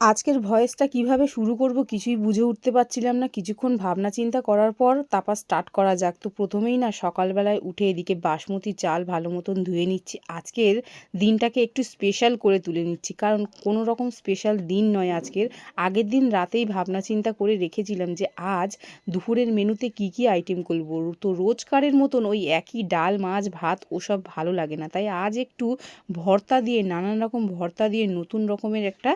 আজকের ভয়েসটা কীভাবে শুরু করব কিছুই বুঝে উঠতে পারছিলাম না। কিছুক্ষণ ভাবনা চিন্তা করার পর তারপর স্টার্ট করা যাক। তো প্রথমেই না সকালবেলায় উঠে এদিকে বাসমতি চাল ভালো মতন ধুয়ে নিচ্ছি। আজকের দিনটাকে একটু স্পেশাল করে তুলে নিচ্ছি। কারণ কোনো রকম স্পেশাল দিন নয় আজকের। আগের দিন রাতেই ভাবনা চিন্তা করে রেখেছিলাম যে আজ দুপুরের মেনুতে কি কি আইটেম করব। তো রোজকারের মতন ওই একই ডাল, মাছ, ভাত ওসব ভালো লাগে না। তাই আজ একটু ভর্তা দিয়ে, নানান রকম ভর্তা দিয়ে নতুন রকমের একটা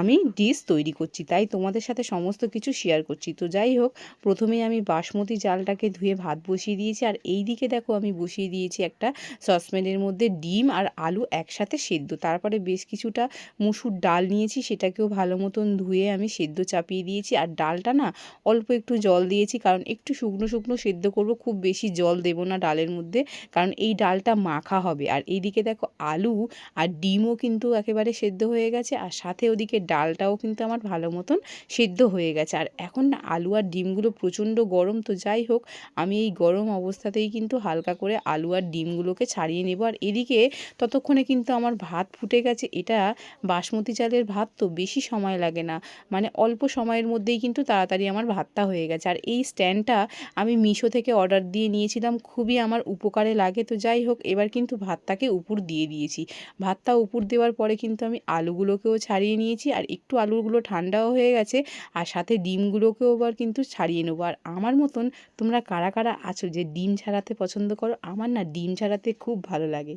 আমি ডিশ তৈরি করছি, তাই তোমাদের সাথে সমস্ত কিছু শেয়ার করছি। তো যাই হোক, প্রথমেই আমি বাসমতি চালটাকে ধুয়ে ভাত বসিয়ে দিয়েছি, আর এই দিকে দেখো আমি বসিয়ে দিয়েছি একটা সসপ্যানের মধ্যে ডিম আর আলু একসাথে সেদ্ধ। তারপরে বেশ কিছুটা মুসুর ডাল নিয়েছি, সেটাকেও ভালো মতন ধুয়ে আমি সেদ্ধ চাপিয়ে দিয়েছি। আর ডালটা না অল্প একটু জল দিয়েছি, কারণ একটু শুকনো শুকনো সেদ্ধ করব, খুব বেশি জল দেবো না ডালের মধ্যে, কারণ এই ডালটা মাখা হবে। আর এইদিকে দেখো আলু আর ডিমও কিন্তু একেবারে সেদ্ধ হয়ে গেছে, আর সাথে ওদিকে ডালটাও কিন্তু আমার ভালো মতন সেদ্ধ হয়ে গেছে। আর এখন না আলু আর ডিমগুলো প্রচণ্ড গরম, তো যাই হোক, আমি এই গরম অবস্থাতেই কিন্তু হালকা করে আলু আর ডিমগুলোকে ছাড়িয়ে নেব। আর এদিকে ততক্ষণে কিন্তু আমার ভাত ফুটে গেছে। এটা বাসমতি চালের ভাত, তো বেশি সময় লাগে না। মানে অল্প সময়ের মধ্যেই কিন্তু তাড়াতাড়ি আমার ভাতটা হয়ে গেছে। আর এই স্ট্যান্ডটা আমি মিশো থেকে অর্ডার দিয়ে নিয়েছিলাম, খুবই আমার উপকারে লাগে। তো যাই হোক, এবার কিন্তু ভাতটাকে উপর দিয়ে দিয়েছি। ভাতটা উপর দেওয়ার পরে কিন্তু আমি আলুগুলোকেও ছাড়িয়ে নিয়েছি। আর একটু আলুগুলো ঠান্ডাও হয়ে গেছে, আর সাথে ডিমগুলোকেও আবার কিন্তু ছাড়িয়ে নেব। আর আমার মতন তোমরা কারা কারা আছো যে ডিম ছাড়াতে পছন্দ করো? আমার না ডিম ছাড়াতে খুব ভালো লাগে।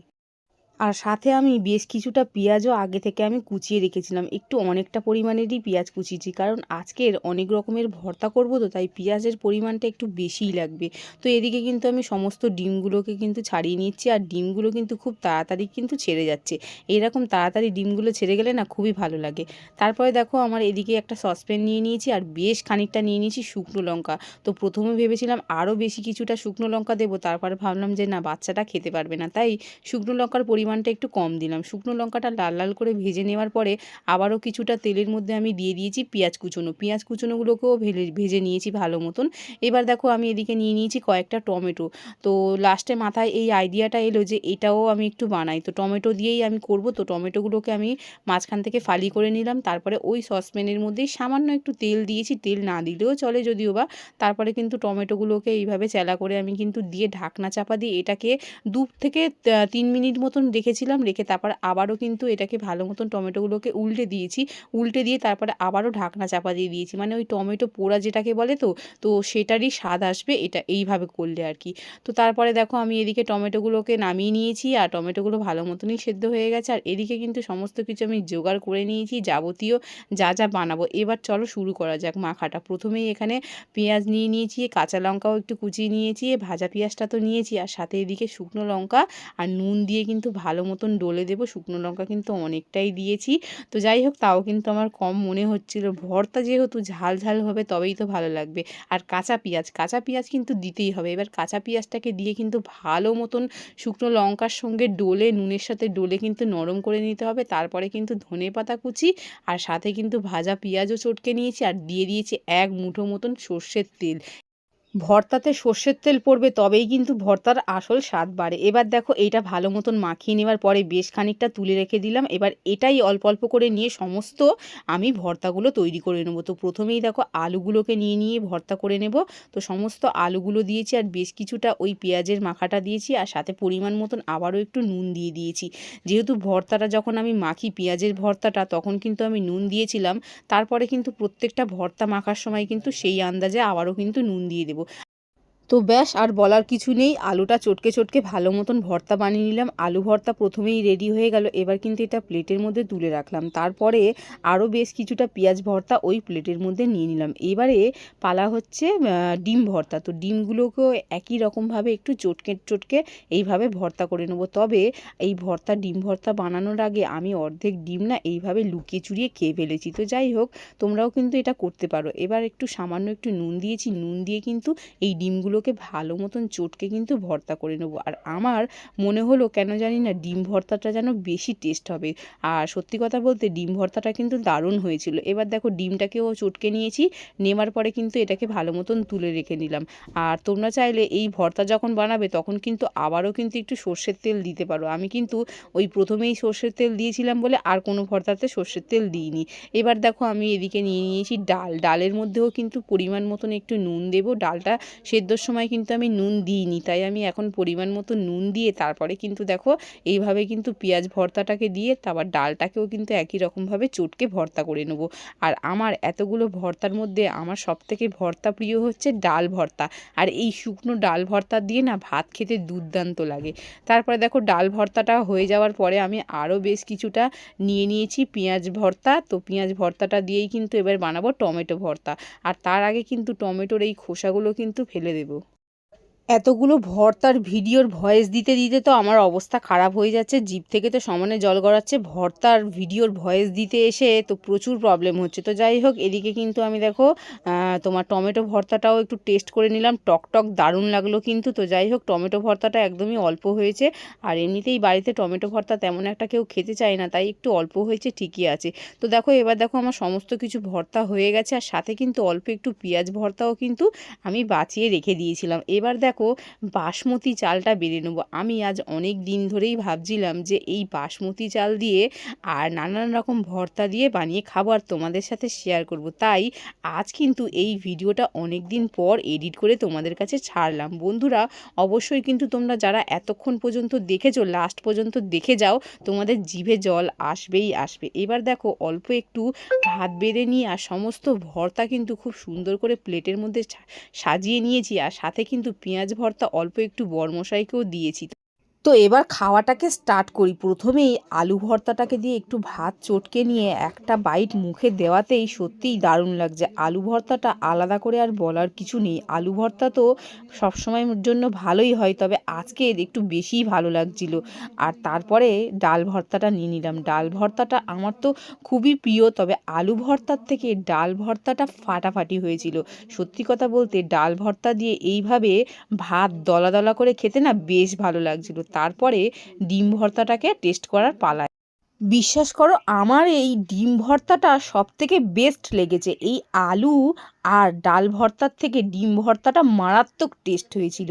আর সাথে আমি বেশ কিছুটা পেঁয়াজও আগে থেকে আমি কুচিয়ে রেখেছিলাম। একটু অনেকটা পরিমাণেরই পেঁয়াজ কুচিয়েছি, কারণ আজকের অনেক রকমের ভর্তা করব তো, তাই পেঁয়াজের পরিমাণটা একটু বেশিই লাগবে। তো এদিকে কিন্তু আমি সমস্ত ডিমগুলোকে কিন্তু ছাড়িয়ে নিচ্ছি, আর ডিমগুলো কিন্তু খুব তাড়াতাড়ি কিন্তু ছেড়ে যাচ্ছে। এরকম তাড়াতাড়ি ডিমগুলো ছেড়ে গেলে না খুবই ভালো লাগে। তারপরে দেখো আমার এদিকে একটা সসপ্যান নিয়ে নিয়েছি, আর বেশ খানিকটা নিয়ে নিয়েছি শুকনো লঙ্কা। তো প্রথমে ভেবেছিলাম আরও বেশি কিছুটা শুকনো লঙ্কা দেবো, তারপরে ভাবলাম যে না, বাচ্চাটা খেতে পারবে না। তাই শুকনো লঙ্কার পরিমাণ পরিমাণটা একটু কম দিলাম। শুকনো লঙ্কাটা লাল লাল করে ভেজে নেওয়ার পরে আবারও কিছুটা তেলের মধ্যে আমি দিয়ে দিয়েছি পেঁয়াজ কুচনো। পেঁয়াজ কুচনোগুলোকেও ভেজে নিয়েছি ভালো মতন। এবার দেখো আমি এদিকে নিয়ে নিয়েছি কয়েকটা টমেটো। তো লাস্টে মাথায় এই আইডিয়াটা এলো যে এটাও আমি একটু বানাই। তো টমেটো দিয়েই আমি করব। তো টমেটোগুলোকে আমি মাঝখান থেকে ফালি করে নিলাম। তারপরে ওই সসপ্যানের মধ্যেই সামান্য একটু তেল দিয়েছি। তেল না দিলেও চলে যদিও বা। তারপরে কিন্তু টমেটোগুলোকে এইভাবে চেলা করে আমি কিন্তু দিয়ে ঢাকনা চাপা দিয়ে এটাকে দু থেকে তিন মিনিট মতন রেখেছিলাম, রেখে তারপর আবারও কিন্তু এটাকে ভালো মতন টমেটোগুলোকে উল্টে দিয়েছি। উল্টে দিয়ে তারপরে আবারও ঢাকনা চাপা দিয়ে দিয়েছি। মানে ওই টমেটো পোড়া যেটাকে বলে তো তো সেটারই স্বাদ আসবে, এটা এইভাবে করলে আর কি। তো তারপরে দেখো আমি এদিকে টমেটোগুলোকে নামিয়ে নিয়েছি আর টমেটোগুলো ভালো মতনই সেদ্ধ হয়ে গেছে। আর এদিকে কিন্তু সমস্ত কিছু আমি জোগাড় করে নিয়েছি, যাবতীয় যা যা বানাবো। এবার চলো শুরু করা যাক মাখাটা। প্রথমেই এখানে পেঁয়াজ নিয়ে নিয়েছি, কাঁচা লঙ্কাও একটু কুচিয়ে নিয়েছি, ভাজা পেঁয়াজটা তো নিয়েছি। আর সাথে এদিকে শুকনো লঙ্কা আর নুন দিয়ে কিন্তু ভালো মতন ডলে দেবো, শুকনো লঙ্কা কিন্তু অনেকটাই দিয়েছি। তো যাই হোক, তাও কিন্তু আমার কম মনে হচ্ছিল। ভর্তা যেহেতু ঝাল ঝাল হবে, তবেই তো ভালো লাগবে। আর কাঁচা পেঁয়াজ কাঁচা পেঁয়াজ কিন্তু দিতেই হবে। এবার কাঁচা পেঁয়াজটাকে দিয়ে কিন্তু ভালো মতন শুকনো লঙ্কার সঙ্গে ডলে, নুনের সাথে ডলে কিন্তু নরম করে নিতে হবে। তারপরে কিন্তু ধনে পাতা কুচি আর সাথে কিন্তু ভাজা পেঁয়াজও চটকে নিয়েছি। আর দিয়ে দিয়েছি এক মুঠো মতন সর্ষের তেল। ভর্তাতে সর্ষের তেল পড়বে, তবেই কিন্তু ভর্তার আসল স্বাদ বাড়ে। এবার দেখো, এইটা ভালো মতন মাখিয়ে নেওয়ার পরে বেশ খানিকটা তুলে রেখে দিলাম। এবার এটাই অল্প অল্প করে নিয়ে সমস্ত আমি ভর্তাগুলো তৈরি করে নেব। তো প্রথমেই দেখো, আলুগুলোকে নিয়ে নিয়ে ভর্তা করে নেব। তো সমস্ত আলুগুলো দিয়েছি আর বেশ কিছুটা ওই পেঁয়াজের মাখাটা দিয়েছি আর সাথে পরিমাণ মতন আবারও একটু নুন দিয়ে দিয়েছি। যেহেতু ভর্তাটা যখন আমি মাখি পেঁয়াজের ভর্তাটা, তখন কিন্তু আমি নুন দিয়েছিলাম। তারপরে কিন্তু প্রত্যেকটা ভর্তা মাখার সময় কিন্তু সেই আন্দাজে আবারও কিন্তু নুন দিয়ে দেবো। tipo, তো ব্যাস, আর বলার কিছু নেই। আলুটা চটকে চটকে ভালো মতন ভর্তা বানিয়ে নিলাম। আলু ভর্তা প্রথমেই রেডি হয়ে গেল। এবার কিন্তু এটা প্লেটের মধ্যে তুলে রাখলাম। তারপরে আরও বেশ কিছুটা পেঁয়াজ ভর্তা ওই প্লেটের মধ্যে নিয়ে নিলাম। এবারে পালা হচ্ছে ডিম ভর্তা। তো ডিমগুলোকেও একই রকমভাবে একটু চটকে চটকে এইভাবে ভর্তা করে নেব। তবে এই ভর্তা, ডিম ভর্তা বানানোর আগে আমি অর্ধেক ডিম না এইভাবে লুকিয়ে চুরিয়ে খেয়ে ফেলেছি। তো যাই হোক, তোমরাও কিন্তু এটা করতে পারো। এবার একটু সামান্য একটু নুন দিয়েছি। নুন দিয়ে কিন্তু এই ডিমগুলো আলুগুলোকে ভালো মতন চটকে কিন্তু ভর্তা করে নেব। আর আমার মনে হলো কেন জানি না ডিম ভর্তাটা যেন বেশি টেস্ট হবে। আর সত্যি কথা বলতে ডিম ভর্তাটা কিন্তু দারুণ হয়েছিল। এবার দেখো ডিমটাকেও চটকে নিয়েছি, নেওয়ার পরে কিন্তু এটাকে ভালো মতন তুলে রেখে নিলাম। আর তোমরা চাইলে এই ভর্তা যখন বানাবে তখন কিন্তু আবারও কিন্তু একটু সর্ষের তেল দিতে পারো। আমি কিন্তু ওই প্রথমেই সর্ষের তেল দিয়েছিলাম বলে আর কোনো ভর্তাতে সর্ষের তেল দিইনি। এবার দেখো আমি এদিকে নিয়ে নিয়েছি ডাল। ডালের মধ্যেও কিন্তু পরিমাণ মতন একটু নুন দেবো। ডালটা সেদ্ধর সময় কিন্তু আমি নুন দিইনি, তাই আমি এখন পরিমাণ মতো নুন দিয়ে তারপরে কিন্তু দেখো এইভাবে কিন্তু পেঁয়াজ ভর্তাটাকে দিয়ে তারপর ডালটাকেও কিন্তু একই রকমভাবে চটকে ভর্তা করে নেব। আর আমার এতগুলো ভর্তার মধ্যে আমার সবথেকে ভর্তা প্রিয় হচ্ছে ডাল ভর্তা। আর এই শুকনো ডাল ভর্তা দিয়ে না ভাত খেতে দুর্দান্ত লাগে। তারপরে দেখো ডাল ভর্তাটা হয়ে যাওয়ার পরে আমি আরও বেশ কিছুটা নিয়ে নিয়েছি পেঁয়াজ ভর্তা। তো পেঁয়াজ ভর্তাটা দিয়েই কিন্তু এবার বানাবো টমেটো ভর্তা। আর তার আগে কিন্তু টমেটোর এই খোসাগুলো কিন্তু ফেলে দেবো। এতগুলো ভর্তার ভিডিওর ভয়েস দিতে দিতে তো আমার অবস্থা খারাপ হয়ে যাচ্ছে। জিপ থেকে তো সমানে জল গড়াচ্ছে ভর্তার ভিডিওর ভয়েস দিতে এসে তো প্রচুর প্রবলেম হচ্ছে। তো যাই হোক, এদিকে কিন্তু আমি দেখো তোমার টমেটো ভর্তাটাও একটু টেস্ট করে নিলাম। টক টক দারুণ লাগল কিন্তু। তো যাই হোক, টমেটো ভর্তাটা একদমই অল্প হয়েছে। আর এমনিতেই বাড়িতে টমেটো ভর্তা তেমন একটা কেউ খেতে চায় না, তাই একটু অল্প হয়েছে, ঠিকই আছে। তো দেখো, এবার দেখো আমার সমস্ত কিছু ভর্তা হয়ে গেছে। আর সাথে কিন্তু অল্প একটু পেঁয়াজ ভর্তাও কিন্তু আমি বাঁচিয়ে রেখে দিয়েছিলাম। এবার দেখো দেখো, বাসমতি চালটা বেড়ে নেব। আমি আজ অনেক দিন ধরেই ভাবছিলাম যে এই বাসমতি চাল দিয়ে আর নানান রকম ভর্তা দিয়ে বানিয়ে খাব আর তোমাদের সাথে শেয়ার করব। তাই আজ কিন্তু এই ভিডিওটা অনেক দিন পর এডিট করে তোমাদের কাছে ছাড়লাম। বন্ধুরা, অবশ্যই কিন্তু তোমরা যারা এতক্ষণ পর্যন্ত দেখেছ লাস্ট পর্যন্ত দেখে যাও, তোমাদের জিভে জল আসবেই আসবে। এবার দেখো, অল্প একটু ভাত বেড়ে নিয়ে আর সমস্ত ভর্তা কিন্তু খুব সুন্দর করে প্লেটের মধ্যে সাজিয়ে নিয়েছি আর সাথে কিন্তু পেঁয়াজ ভর্তা অল্প একটু বরমশাইকেও দিয়েছি। তো এবার খাওয়াটাকে স্টার্ট করি। প্রথমেই আলু ভর্তাটাকে দিয়ে একটু ভাত চটকে নিয়ে একটা বাইট মুখে দেওয়াতেই সত্যিই দারুণ লাগছে। আলু ভর্তাটা আলাদা করে আর বলার কিছু নেই। আলু ভর্তা তো সবসময়ের জন্য ভালোই হয়, তবে আজকে একটু বেশিই ভালো লাগছিল। আর তারপরে ডাল ভর্তাটা নিয়ে নিলাম। ডাল ভর্তাটা আমার তো খুবই প্রিয়, তবে আলু ভর্তার থেকে ডাল ভর্তাটা ফাটাফাটি হয়েছিল। সত্যি কথা বলতে, ডাল ভর্তা দিয়ে এইভাবে ভাত দলা দলা করে খেতে না বেশ ভালো লাগছিল। তারপরে ডিম ভর্তাটাকে টেস্ট করার পালায়। বিশ্বাস করো আমার এই ডিম ভর্তাটা সব থেকে বেস্ট লেগেছে। এই আলু আর ডাল ভর্তার থেকে ডিম ভর্তাটা মারাত্মক টেস্ট হয়েছিল।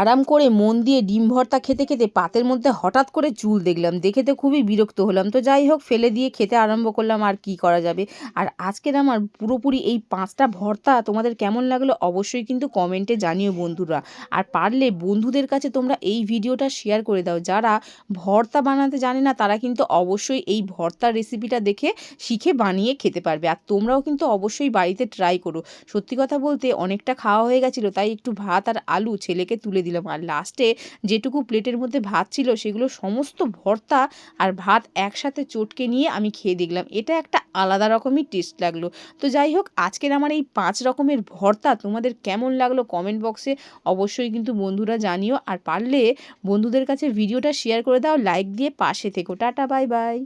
আরাম করে মন দিয়ে ডিম ভর্তা খেতে খেতে পাতের মধ্যে হঠাৎ করে চুল দেখলাম। দেখে তো খুবই বিরক্ত হলাম। তো যাই হোক, ফেলে দিয়ে খেতে আরম্ভ করলাম। আর কি করা যাবে? আর আজকের আমার পুরোপুরি এই পাঁচটা ভর্তা তোমাদের কেমন লাগল অবশ্যই কিন্তু কমেন্টে জানিও বন্ধুরা। আর পারলে বন্ধুদের কাছে তোমরা এই ভিডিওটা শেয়ার করে দাও। যারা ভর্তা বানাতে জানে না, তারা কিন্তু অবশ্যই এই ভর্তার রেসিপিটা দেখে শিখে বানিয়ে খেতে পারবে। আর তোমরাও কিন্তু অবশ্যই বাড়িতে ট্রাই করো। সত্যি কথা বলতে অনেকটা খাওয়া হয়ে গেছিল, তাই একটু ভাত আর আলু ছেলেকে তুলে দিলাম। আর লাস্টে যেটুকু প্লেটের মধ্যে ভাত ছিল, সেগুলো সমস্ত ভর্তা আর ভাত একসাথে চটকে নিয়ে আমি খেয়ে দেখলাম। এটা একটা আলাদা রকমই টেস্ট লাগল। তো যাই হোক, আজকের আমার এই পাঁচ রকমের ভর্তা তোমাদের কেমন লাগল কমেন্ট বক্সে অবশ্যই কিন্তু বন্ধুরা জানিও। আর পারলে বন্ধুদের কাছে ভিডিওটা শেয়ার করে দাও লাইক দিয়ে পাশে থেকো। Tata bye bye